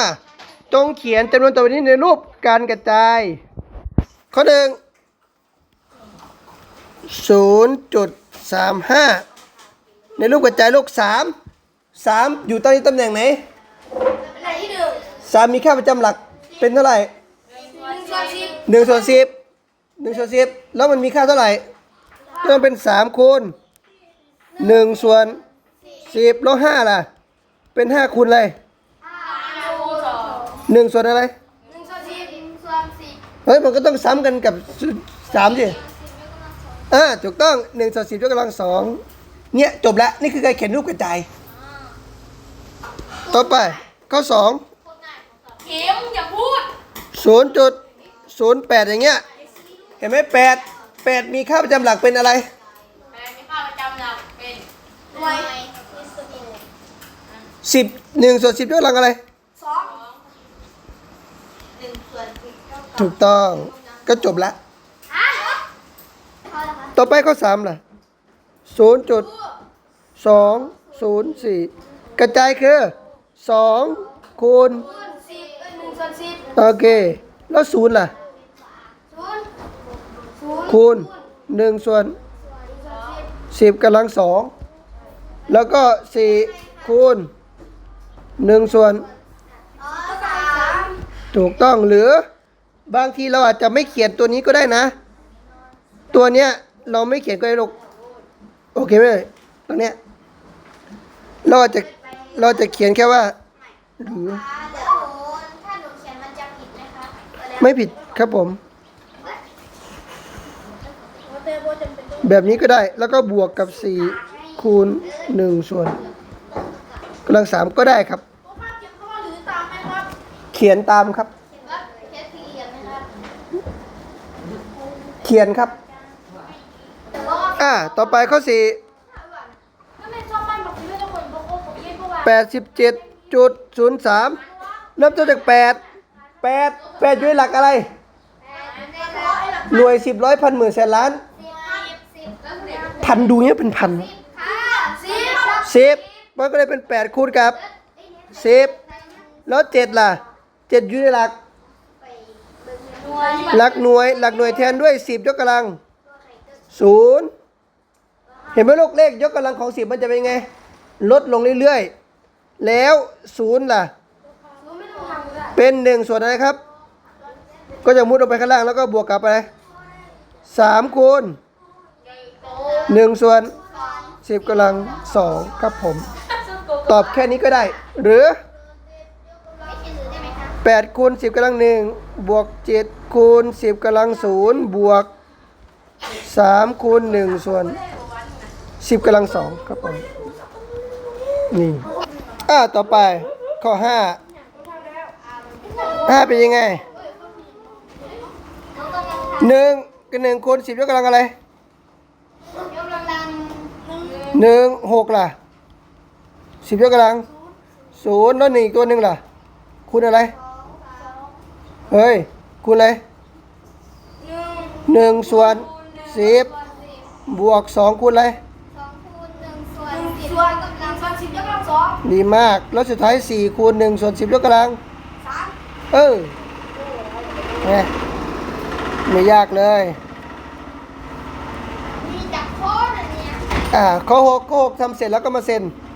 อะจงเขียนจำนวนต่อไปนี้ในรูปการกระจาย ข้อหนึ่งศูนย์จุดสามห้าในรูปกระจายลูกสามสามอยู่ตอนนี้ตำแหน่งไหนอันไหนที่หนึ่งสามมีค่าประจำหลักเป็นเท่าไหร่หนึ่งส่วนสิบหนึ่งส่วนสิบหนึ่งส่วนสิบแล้วมันมีค่าเท่าไหร่ก็ต้องเป็นสามคูณหนึ่งส่วนสิบแล้วห้าล่ะ เป็นห้าคูณอะไรห้าคูณสอง หนึ่งส่วนอะไรหนึ่งส่วนสิบหนึ่งส่วนสิบเฮ้ยมันก็ต้องซ้ำกันกับสามสิอ่าถูกต้องหนึ่งส่วนสิบยกกำลังสองเนี่ยจบแล้วนี่คือการเขียนรูปกระจายต่อไปข้อสองเข็มอย่าพูดศูนย์จุดศูนย์แปดอย่างเงี้ยเห็นไหมแปดแปดมีค่าประจำหลักเป็นอะไรแปลมีค่าประจำหลักเป็นหน่วยสิบหนึ่งส่วนสิบยกกำลังอะไร สองหนึ่งส่วนสิบเท่ากับ ถูกต้องก็จบละฮะต่อไปข้อสามล่ะศูนย์จุดสองศูนย์สี่กระจายคือสองคูณคูณสิบเอ้ยหนึ่งส่วนสิบโอเค แล้วศูนย์ล่ะ ศูนย์ศูนย์คูณหนึ่งส่วนหนึ่งส่วนสิบสิบกำลังสองแล้วก็สี่คูณหนึ่งส่วนอ๋อสามถูกต้องหรือ บางทีเราอาจจะไม่เขียนตัวนี้ก็ได้นะ ตัวเนี้ยเราไม่เขียนก็ได้ลูกโอเคไหมตรงเนี้ยเราอาจจะเราจะเขียนแค่ว่าหรือไม่ผิดครับผม แบบนี้ก็ได้แล้วก็บวกกับ 4 คูณ 1 ส่วนกำลังสามก็ได้ครับ เขียนตามครับ ขียนครับแต่ว่าอ่า ต่อไปข้อ4ถ้าไม่ชอบบ้านบอกไม่ต้องคนบอกโอ้ผมเย็นเพราะว่า87.03เริ่มต้นจาก8 8 8อยู่ในหลักอะไร หน่วย10ร้อยพันหมื่นแสนล้าน พันดูเนี้ยเป็นพันสิบมันก็เลยเป็น8คูณกับ10แล้ว7ล่ะ7อยู่ในหลัก หลักหน่วยหลักหน่วยแทนด้วย10ยกกำลัง0เห็นไหมลูกเลขยกกำลังของ10มันจะเป็นไง ลดลงเรื่อยๆ แล้ว0ล่ะ เป็น1ส่วนอะไรครับ ก็จะมุดลงไปข้างล่างแล้วก็บวกกับอะไร3คูณ1ส่วน10กำลัง2ครับผม ตอบแค่นี้ก็ได้ หรือ 8คูณ10กำลัง1บวก7คูณ10กำลัง0บวก3คูณ1ส่วน 10กำลัง2ครับผมนี่อ่าต่อไปข้อ 5 5 เป็นยังไง 1กับ1คูณ10ยกกำลังอะไร1 6ล่ะ10ยกกำลัง0แล้ว1อีกตัวหนึ่งล่ะ คูณอะไร เฮ้ยคูณอะไรหนึ่งส่วนสิบบวกสองคูณอะไรส่วนกำลังส่วนสิบยกกำลังสองดีมาก แล้วสุดท้ายสี่คูณหนึ่งส่วนสิบยกกำลังสามเออเนี่ยไม่ยากเลยมีจับโค้ดอันเนี้ยอ่าข้อหกข้อหกทำเสร็จแล้วก็มาเซ็นอ